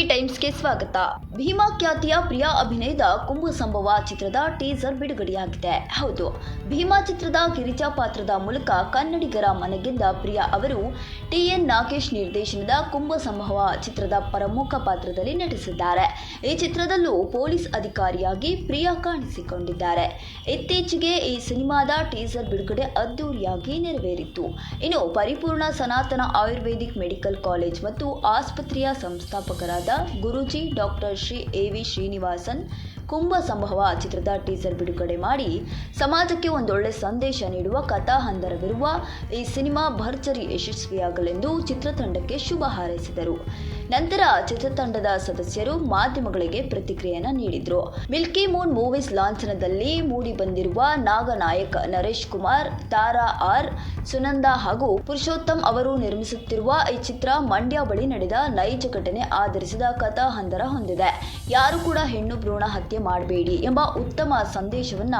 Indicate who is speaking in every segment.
Speaker 1: ಸ್ವಾಗತ. ಭೀಮಾ ಖ್ಯಾತಿಯ ಪ್ರಿಯಾ ಅಭಿನಯದ ಕುಂಭ ಸಂಭವ ಚಿತ್ರದ ಟೀಸರ್ ಬಿಡುಗಡೆಯಾಗಿದೆ. ಹೌದು, ಭೀಮಾ ಚಿತ್ರದ ಗಿರಿಜಾ ಪಾತ್ರದ ಮೂಲಕ ಕನ್ನಡಿಗರ ಮನಗೆದ್ದ ಪ್ರಿಯಾ ಅವರು ಟಿಎನ್ ನಾಗೇಶ್ ನಿರ್ದೇಶನದ ಕುಂಭ ಸಂಭವ ಚಿತ್ರದ ಪ್ರಮುಖ ಪಾತ್ರದಲ್ಲಿ ನಟಿಸಿದ್ದಾರೆ. ಈ ಚಿತ್ರದಲ್ಲೂ ಪೊಲೀಸ್ ಅಧಿಕಾರಿಯಾಗಿ ಪ್ರಿಯಾ ಕಾಣಿಸಿಕೊಂಡಿದ್ದಾರೆ. ಇತ್ತೀಚೆಗೆ ಈ ಸಿನಿಮಾದ ಟೀಸರ್ ಬಿಡುಗಡೆ ಅದ್ದೂರಿಯಾಗಿ ನೆರವೇರಿತ್ತು ಇನ್ನು ಪರಿಪೂರ್ಣ ಸನಾತನ ಆಯುರ್ವೇದಿಕ್ ಮೆಡಿಕಲ್ ಕಾಲೇಜ್ ಮತ್ತು ಆಸ್ಪತ್ರೆಯ ಸಂಸ್ಥಾಪಕರಾದ Guruji doctor Shri A V Srinivasan Kumbha Sambhava ಚಿತ್ರದ ಟೀಸರ್ ಬಿಡುಗಡೆ ಮಾಡಿ ಸಮಾಜಕ್ಕೆ ಒಂದೊಳ್ಳೆ ಸಂದೇಶ ನೀಡುವ ಕಥಾಹಂದರವಿರುವ ಈ ಸಿನಿಮಾ ಭರ್ಜರಿ ಯಶಸ್ವಿಯಾಗಲೆಂದು ಚಿತ್ರತಂಡಕ್ಕೆ ಶುಭ ಹಾರೈಸಿದರು. ನಂತರ ಚಿತ್ರತಂಡದ ಸದಸ್ಯರು ಮಾಧ್ಯಮಗಳಿಗೆ ಪ್ರತಿಕ್ರಿಯೆಯನ್ನು ನೀಡಿದ್ರು. ಮಿಲ್ಕಿ ಮೂನ್ ಮೂವೀಸ್ ಲಾಂಛನದಲ್ಲಿ ಮೂಡಿ ಬಂದಿರುವ ನಾಗನಾಯಕ್, ನರೇಶ್ ಕುಮಾರ್, ತಾರಾ ಆರ್, ಸುನಂದಾ ಹಾಗೂ ಪುರುಷೋತ್ತಮ್ ಅವರು ನಿರ್ಮಿಸುತ್ತಿರುವ ಈ ಚಿತ್ರ ಮಂಡ್ಯ ಬಳಿ ನಡೆದ ನೈಜ ಘಟನೆ ಆಧರಿಸಿದ ಕಥಾಹಂದರ ಹೊಂದಿದೆ. ಯಾರು ಕೂಡ ಹೆಣ್ಣು ಭ್ರೂಣ ಹತ್ಯೆ ಮಾಡಬೇಡಿ ಎಂಬ ಉತ್ತಮ ಸಂದೇಶವನ್ನ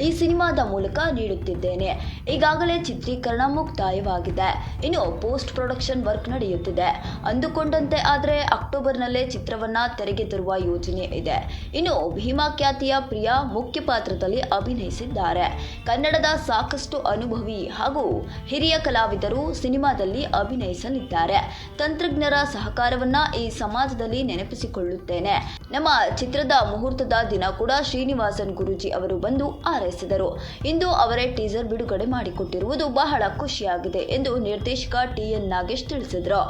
Speaker 1: ಈ ಸಿನಿಮಾದ ಮೂಲಕ ನೀಡುತ್ತಿದ್ದೇನೆ. ಈಗಾಗಲೇ ಚಿತ್ರೀಕರಣ ಮುಕ್ತಾಯವಾಗಿದೆ. ಇನ್ನು ಪೋಸ್ಟ್ ಪ್ರೊಡಕ್ಷನ್ ವರ್ಕ್ ನಡೆಯುತ್ತಿದೆ. ಅಂದುಕೊಂಡಂತೆ ಆದರೆ ಅಕ್ಟೋಬರ್ನಲ್ಲೇ ಚಿತ್ರವನ್ನ ತೆರೆಗೆ ತರುವ ಯೋಜನೆ ಇದೆ. ಇನ್ನು ಭೀಮಾ ಖ್ಯಾತಿಯ ಪ್ರಿಯಾ ಮುಖ್ಯ ಪಾತ್ರದಲ್ಲಿ ಅಭಿನಯಿಸಿದ್ದಾರೆ. ಕನ್ನಡದ ಸಾಕಷ್ಟು ಅನುಭವಿ ಹಾಗೂ ಹಿರಿಯ ಕಲಾವಿದರು ಸಿನಿಮಾದಲ್ಲಿ ಅಭಿನಯಿಸಲಿದ್ದಾರೆ. ತಂತ್ರಜ್ಞರ ಸಹಕಾರವನ್ನ ಈ ಸಮಾಜದಲ್ಲಿ ನೆನಪಿಸಿಕೊಳ್ಳುತ್ತೇನೆ. ನಮ್ಮ ಚಿತ್ರದ ಮುಹೂರ್ತದ ದಿನ ಕೂಡ ಶ್ರೀನಿವಾಸನ್ ಗುರೂಜಿ ಅವರು ಬಂದು ಆರೈಸಿದರು ಇಂದು ಅವರೇ ಟೀಸರ್ ಬಿಡುಗಡೆ ಮಾಡಿಕೊಟ್ಟಿರುವುದು ಬಹಳ ಖುಷಿಯಾಗಿದೆ ಎಂದು ನಿರ್ದೇಶಕ ಟಿ ಎನ್ ನಾಗೇಶ್ ತಿಳಿಸಿದರು.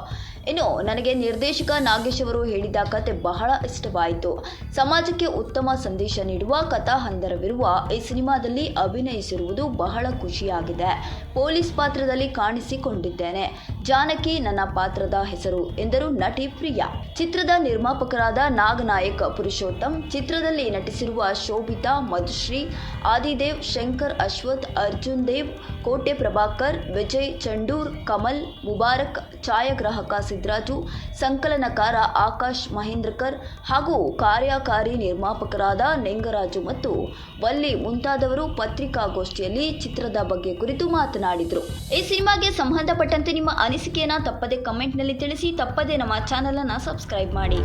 Speaker 1: ಇನ್ನು ನನಗೆ ನಿರ್ದೇಶಕ ನಾಗೇಶ್ ಅವರು ಹೇಳಿದ ಕತೆ ಬಹಳ ಇಷ್ಟವಾಯಿತು. ಸಮಾಜಕ್ಕೆ ಉತ್ತಮ ಸಂದೇಶ ನೀಡುವ ಕಥಾಹಂದರವಿರುವ ಈ ಸಿನಿಮಾದಲ್ಲಿ ಅಭಿನಯಿಸಿರುವುದು ಬಹಳ ಖುಷಿಯಾಗಿದೆ. ಪೊಲೀಸ್ ಪಾತ್ರದಲ್ಲಿ ಕಾಣಿಸಿಕೊಂಡಿದ್ದೇನೆ. ಜಾನಕಿ ನನ್ನ ಪಾತ್ರದ ಹೆಸರು ಎಂದರು ನಟಿ ಪ್ರಿಯಾ. ಚಿತ್ರದ ನಿರ್ಮಾಪಕರಾದ ನಾಗನಾಯಕ ಪುರುಷೋತ್ತಮ್, ಚಿತ್ರದಲ್ಲಿ ನಟಿಸಿರುವ ಶೋಭಿತಾ, ಮಧುಶ್ರೀ, ಆದಿದೇವ್, ಶಂಕರ್, ಅಶ್ವಥ್, ಅರ್ಜುನ್ ದೇವ್, ಕೋಟೆ ಪ್ರಭಾಕರ್, ವಿಜಯ್, ಚಂಡೂರ್, ಕಮಲ್, ಮುಬಾರಕ್, ಛಾಯಾಗ್ರಾಹಕ ಸಿದ್ದರಾಜು ಸಂಕಲನಕಾರ ಆಕಾಶ್ ಮಹೇಂದ್ರಕರ್ ಹಾಗೂ ಕಾರ್ಯಕಾರಿ ನಿರ್ಮಾಪಕರಾದ ನೆಂಗರಾಜು ಮತ್ತು ವಲ್ಲಿ ಮುಂತಾದವರು ಪತ್ರಿಕಾಗೋಷ್ಠಿಯಲ್ಲಿ ಚಿತ್ರದ ಬಗ್ಗೆ ಕುರಿತು ಮಾತನಾಡಿದರು. ಈ ಸಿನಿಮಾಗೆ ಸಂಬಂಧಪಟ್ಟಂತೆ ನಿಮ್ಮ ಅನಿಸಿಕೆಯನ್ನ ತಪ್ಪದೆ ಕಮೆಂಟ್ನಲ್ಲಿ ತಿಳಿಸಿ ತಪ್ಪದೆ ನಮ್ಮ ಚಾನಲನ್ನು ಸಬ್ಸ್ಕ್ರೈಬ್ ಮಾಡಿ.